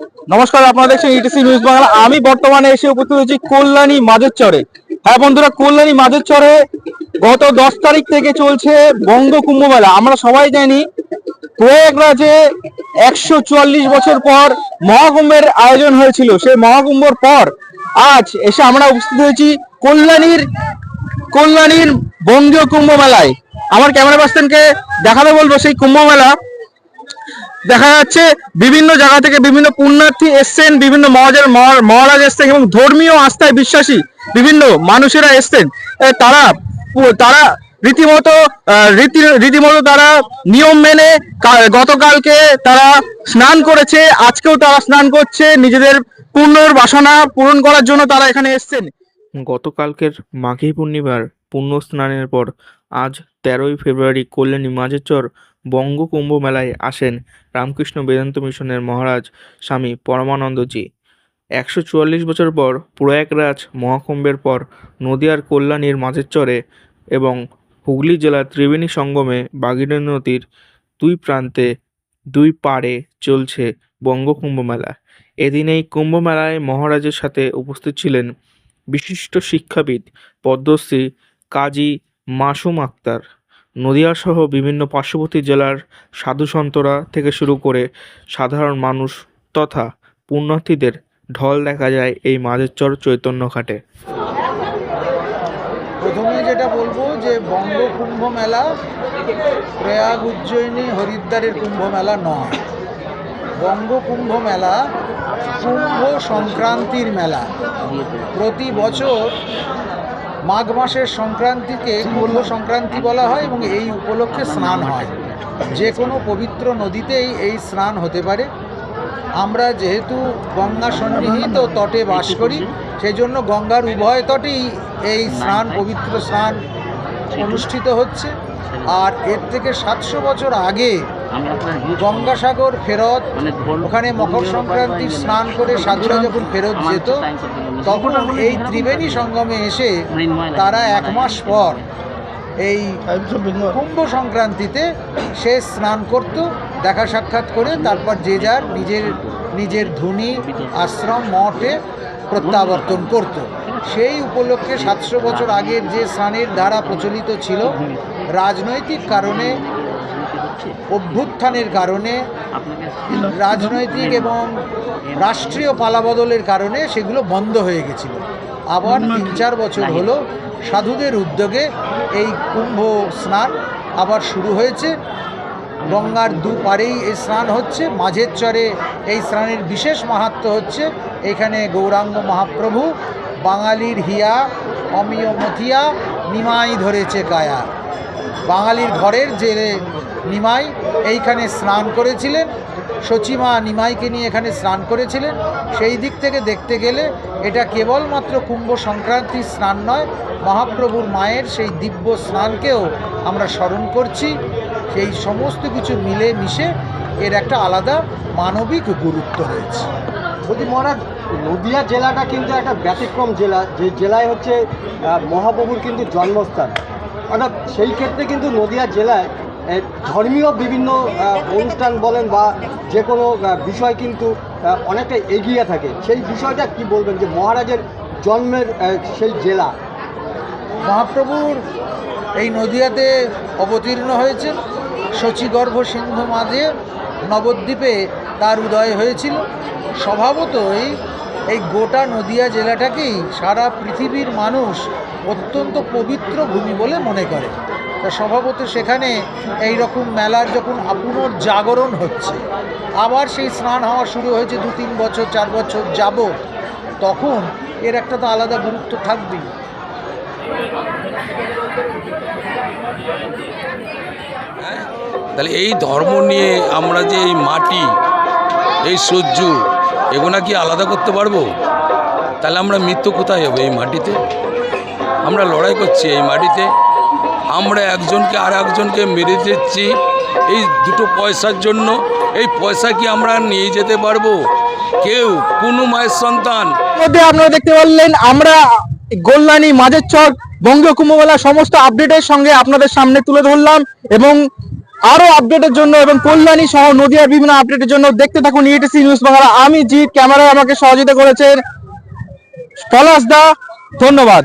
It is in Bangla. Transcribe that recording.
নমস্কার, আপনারা দেখছেন ইটিসি নিউজ বাংলা আমি বর্তমানে এসে উপস্থিত হয়েছি কল্যাণী মাঝের চরে হ্যাঁ বন্ধুরা, কল্যাণী মাঝের চরে গত দশ তারিখ থেকে চলছে বঙ্গ কুম্ভ মেলা। আমরা সবাই জানি, প্রয়াগরাজে একশো চুয়াল্লিশ বছর পর মহাকুম্ভের আয়োজন হয়েছিল। সেই মহাকুম্ভর পর আজ এসে আমরা উপস্থিত হয়েছি কল্যাণীর কল্যাণীর বঙ্গীয় কুম্ভ মেলায়। আমার ক্যামেরা পার্সনকে দেখাতে বলব, সেই কুম্ভ মেলা দেখা যাচ্ছে বিভিন্ন জায়গা থেকে বিভিন্ন পুণ্যার্থী এসছেন, বিভিন্ন মহাজার মহা- মহারাজ এসছেন এবং ধর্মীয় আস্থায় বিশ্বাসী বিভিন্ন মানুষেরা এসছেন। তারা তারা রীতিমতো রীতি, রীতিমতো তারা নিয়ম মেনে গতকালকে তারা স্নান করেছে, আজকেও তারা স্নান করছে, নিজেদের পূর্ণর বাসনা পূরণ করার জন্য তারা এখানে এসছেন। গতকালকের মাঘী পূর্ণিমার পুণ্য স্নানের পর আজ তেরোই ফেব্রুয়ারি কল্যাণী মাঝেরচর বঙ্গ কুম্ভ মেলায় আসেন রামকৃষ্ণ বেদান্ত মিশনের মহারাজ স্বামী পরমানন্দজি। একশো চুয়াল্লিশ বছর পর প্রয়াগরাজ মহাকুম্ভের পর নদিয়ার কল্যাণীর মাঝেরচরে এবং হুগলি জেলার ত্রিবেণী সঙ্গমে বাগিনী নদীর দুই প্রান্তে দুই পাড়ে চলছে বঙ্গ কুম্ভ মেলা এদিন এই কুম্ভ মেলায় মহারাজের সাথে উপস্থিত ছিলেন বিশিষ্ট শিক্ষাবিদ, পদ্মশ্রী কাজী মাসুম আক্তার। নদিয়াসহ বিভিন্ন পার্শ্ববর্তী জেলার সাধুসন্তরা থেকে শুরু করে সাধারণ মানুষ তথা পুণ্যার্থীদের ঢল দেখা যায় এই মাঝেরচর চৈতন্য ঘাটে। প্রথমে যেটা বলব যে বঙ্গ কুম্ভ মেলা প্রয়াগ উজ্জয়িনী হরিদ্বারের কুম্ভ মেলা নয়। বঙ্গ কুম্ভ মেলা কুম্ভ সংক্রান্তির মেলা। প্রতি বছর মাঘ মাসের সংক্রান্তিকে কুম্ভ সংক্রান্তি বলা হয় এবং এই উপলক্ষে স্নান হয়। যে কোনো পবিত্র নদীতেই এই স্নান হতে পারে। আমরা যেহেতু গঙ্গা সন্নিহিত তটে বাস করি সেই জন্য গঙ্গার উভয় তটেই এই স্নান, পবিত্র স্নান অনুষ্ঠিত হচ্ছে। আর এর থেকে সাতশো বছর আগে গঙ্গাসাগর ফেরত ওখানে মকর সংক্রান্তির স্নান করে সাধুরা যখন ফেরত যেত তখন এই ত্রিবেণী সঙ্গমে এসে তারা এক মাস পর এই কুম্ভ সংক্রান্তিতে সে স্নান করত দেখা সাক্ষাৎ করে তারপর যে যার নিজের নিজের ধুনি আশ্রম মঠে প্রত্যাবর্তন করত। সেই উপলক্ষে সাতশো বছর আগের যে স্নানের ধারা প্রচলিত ছিল রাজনৈতিক কারণে অভ্যুত্থানের কারণে রাজনৈতিক এবং রাষ্ট্রীয় পালাবদলের কারণে সেগুলো বন্ধ হয়ে গেছিল। আবার তিন চার বছর হলো সাধুদের উদ্যোগে এই কুম্ভ স্নান আবার শুরু হয়েছে। গঙ্গার দুপারেই এই স্নান হচ্ছে মাঝের চরে এই স্নানের বিশেষ মাহাত্ম হচ্ছে এখানে গৌরাঙ্গ মহাপ্রভু বাঙালির হিয়া অমিয় মথিয়া নিমাই ধরেছে কায়া বাঙালির ঘরের যে নিমাই এইখানে স্নান করেছিলেন। সচিমা নিমাইকে নিয়ে এখানে স্নান করেছিলেন। সেই দিক থেকে দেখতে গেলে এটা কেবলমাত্র কুম্ভ সংক্রান্তির স্নান নয়, মহাপ্রভুর মায়ের সেই দিব্য স্নানকেও আমরা স্মরণ করছি। সেই সমস্ত কিছু মিলে মিশে এর একটা আলাদা মানবিক গুরুত্ব রয়েছে। বলছি মহারাজ, নদিয়া জেলাটা কিন্তু একটা ব্যতিক্রম জেলা। যে জেলায় হচ্ছে মহাপ্রভুর কিন্তু জন্মস্থান। অর্থাৎ সেই ক্ষেত্রে কিন্তু নদিয়া জেলায় ধর্মীয় বিভিন্ন অনুষ্ঠান বলেন বা যে কোনো বিষয় কিন্তু অনেকটা এগিয়ে থাকে। সেই বিষয়টা কি বলবেন যে মহারাজের জন্মের সেই জেলা? মহাপ্রভুর এই নদিয়াতে অবতীর্ণ হয়েছেন। শচীগর্ভ সিন্ধু মাঝে নবদ্বীপে তার উদয় হয়েছিল। স্বভাবতই এই গোটা নদিয়া জেলাটাকেই সারা পৃথিবীর মানুষ অত্যন্ত পবিত্র ভূমি বলে মনে করে। স্বভাবত সেখানে এই রকম মেলার যখন আপুনর জাগরণ হচ্ছে, আবার সেই স্নান হওয়া শুরু হয়েছে দু তিন বছর, চার বছর যাবত তখন এর একটা তো আলাদা গুরুত্ব থাকবেই। তাহলে এই ধর্ম নিয়ে আমরা যে এই মাটি, এই সহ্য এগুলো কি আলাদা করতে পারব? তাহলে আমরা মৃত্যু কোথায় হবে এই মাটিতে? আমরা লড়াই করছি এই মাটিতে। আমরা একজনকে আর একজনকে মেরে দিচ্ছি। এই দুটো পয়সার জন্য। এই পয়সা কি আমরা নিয়ে যেতে পারব? কেউ, কোনো মায়ের সন্তান। আপনারা দেখতে পারলেন, আমরা গোল্লানি, মাঝের চর বঙ্গীয় কুম্ভ মেলার সমস্ত আপডেটের সঙ্গে আপনাদের সামনে তুলে ধরলাম এবং আরও আপডেটের জন্য এবং কল্যাণী সহ নদিয়ার বিভিন্ন আপডেটের জন্য দেখতে থাকুন ইটিসি নিউজ বাংলা। আমি জিৎ, ক্যামেরায় আমাকে সহযোগিতা করেছেন পলাশ দা। ধন্যবাদ।